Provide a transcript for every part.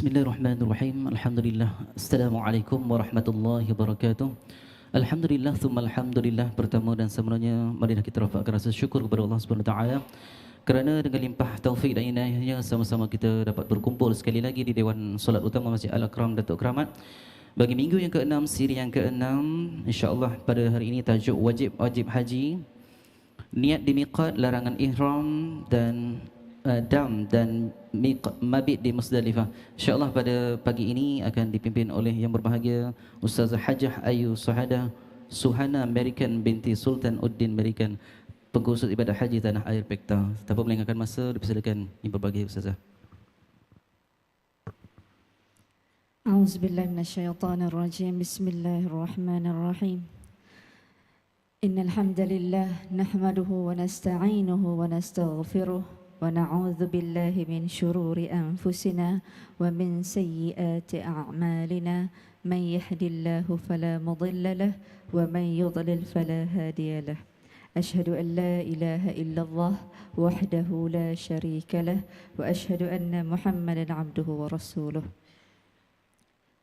Bismillahirrahmanirrahim. Alhamdulillah. Assalamualaikum warahmatullahi wabarakatuh. Alhamdulillah, thumma alhamdulillah. Pertama dan sebenarnya, marilah kita rafakkan rasa syukur kepada Allah Subhanahu Taala kerana dengan limpah taufik dan inayahnya sama-sama kita dapat berkumpul sekali lagi di Dewan Solat Utama Masjid Al-Akram Datuk Keramat bagi minggu yang ke-6, siri yang ke-6 insya-Allah pada hari ini tajuk wajib wajib haji niat di miqat larangan ihram dan uh, dam dan miqat, mabit di Musdalifah. Insya-Allah pada pagi ini akan dipimpin oleh yang berbahagia Ustazah Hajah Ayu Suhada Suhana American binti Sultan Uddin American pengurus ibadah haji tanah air Pekta. Tanpa melengahkan masa, dipersilakan yang berbahagia Ustazah. أعوذ بالله من الشيطان الرجيم بسم الله الرحمن الرحيم إن الحمد لله نحمده ونستعينه ونستغفره ونعوذ بالله من شرور أنفسنا ومن سيئات أعمالنا. من يهد الله فلا مضل له ومن يضلل فلا هادي له. أشهد أن لا إله إلا الله وحده لا شريك له وأشهد أن محمدا عبده ورسوله.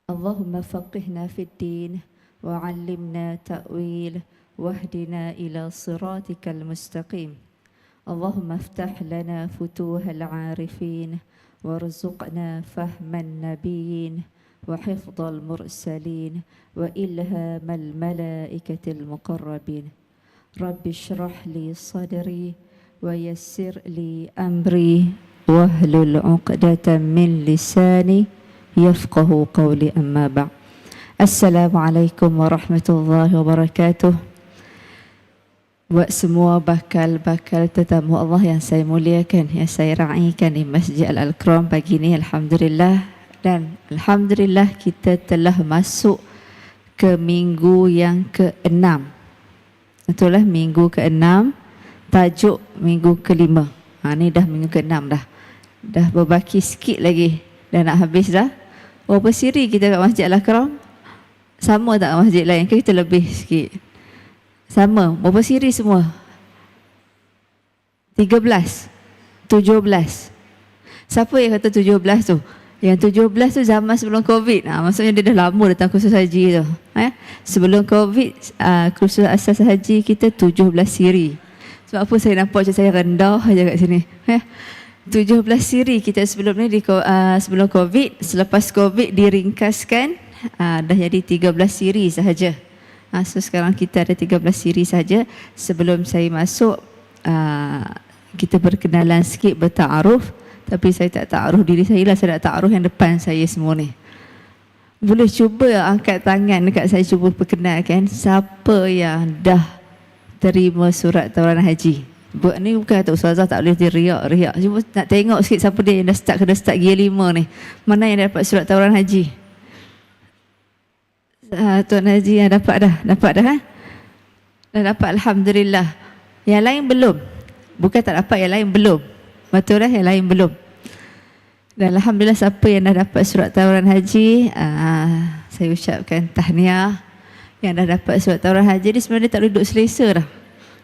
اللهم فقهنا في الدين وعلمنا تأويل واهدنا إلى صراطك المستقيم. اللهم افتح لنا فتوح العارفين وارزقنا فهم النبيين وحفظ المرسلين وإلهام الملائكة المقربين. رب اشرح لي صدري ويسر لي أمري واهلل عقدة من لساني يفقه قولي أما بعد. السلام عليكم ورحمة الله وبركاته. Buat semua bakal-bakal tetamu Allah yang saya muliakan, yang saya raikan di Masjid Al-Akram pagi ini Alhamdulillah Dan Alhamdulillah kita telah masuk ke minggu yang ke-6 Itulah minggu ke-6 Tajuk minggu ke-5 ha, Ini dah minggu ke-6 dah Dah berbaki sikit lagi Dah nak habis dah Berapa siri kita kat Masjid Al-Akram? Sama tak masjid lain? Kita lebih sikit? Sama. Berapa siri semua? 13. 17. Siapa yang kata 17 tu? Yang 17 tu zaman sebelum Covid. Ha, maksudnya dia dah lama datang kursus haji tu. Eh? Sebelum Covid, uh, kursus asas haji kita 17 siri. Sebab apa saya nampak macam saya rendah aja kat sini. Eh? 17 siri kita sebelum ni di uh, sebelum Covid, selepas Covid diringkaskan uh, dah jadi 13 siri sahaja. Uh, so sekarang kita ada 13 siri saja. Sebelum saya masuk uh, kita berkenalan sikit bertaaruf tapi saya tak taaruf diri saya lah saya nak taaruf yang depan saya semua ni. Boleh cuba angkat tangan dekat saya cuba perkenalkan siapa yang dah terima surat tawaran haji. Buat ni bukan kata Ustazah tak boleh dia riak-riak. Cuma nak tengok sikit siapa dia yang dah start kena start gear lima ni. Mana yang dapat surat tawaran haji? Uh, Tuan Haji yang dapat dah. Dapat dah kan? Dah dapat Alhamdulillah. Yang lain belum. Bukan tak dapat, yang lain belum. Betul dah, yang lain belum. Dan Alhamdulillah siapa yang dah dapat surat tawaran haji, uh, saya ucapkan tahniah. Yang dah dapat surat tawaran haji, dia sebenarnya tak duduk selesa dah.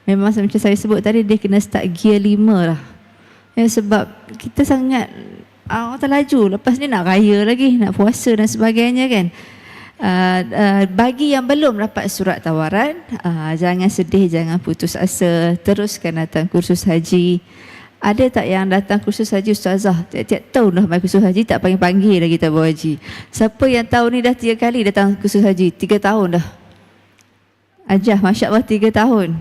Memang macam saya sebut tadi dia kena start gear lima lah. Ya, sebab kita sangat uh, terlaju. Lepas ni nak raya lagi, nak puasa dan sebagainya kan. Uh, uh, bagi yang belum dapat surat tawaran, uh, jangan sedih, jangan putus asa. Teruskan datang kursus haji. Ada tak yang datang kursus haji Ustazah? Tiap-tiap tahun dah kursus haji, tak panggil-panggil lagi tak bawa haji. Siapa yang tahu ni dah tiga kali datang kursus haji? Tiga tahun dah. Ajah, Masya Allah tiga tahun.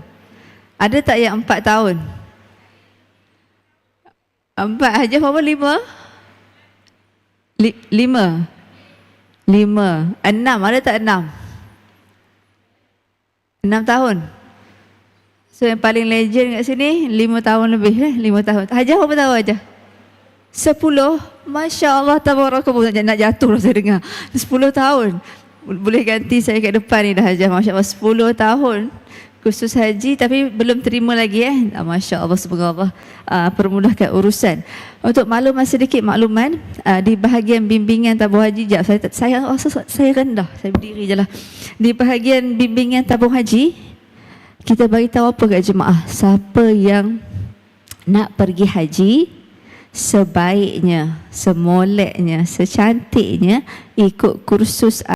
Ada tak yang empat tahun? Empat aja berapa? Lima? lima? Lima. Enam. Ada tak enam? Enam tahun. So yang paling legend kat sini, lima tahun lebih. Eh? Lima tahun. Hajah berapa tahun aja? Sepuluh. Masya Allah, tabarakallah. Nak jatuh lah saya dengar. Sepuluh tahun. Boleh ganti saya kat depan ni dah Hajah. Masya Allah, sepuluh tahun kursus haji tapi belum terima lagi eh. Ah, Masya Allah semoga Allah uh, permudahkan urusan. Untuk makluman sedikit makluman uh, di bahagian bimbingan tabung haji jap saya saya oh, saya rendah saya berdiri je lah. Di bahagian bimbingan tabung haji kita bagi tahu apa kat jemaah siapa yang nak pergi haji sebaiknya, semoleknya, secantiknya ikut kursus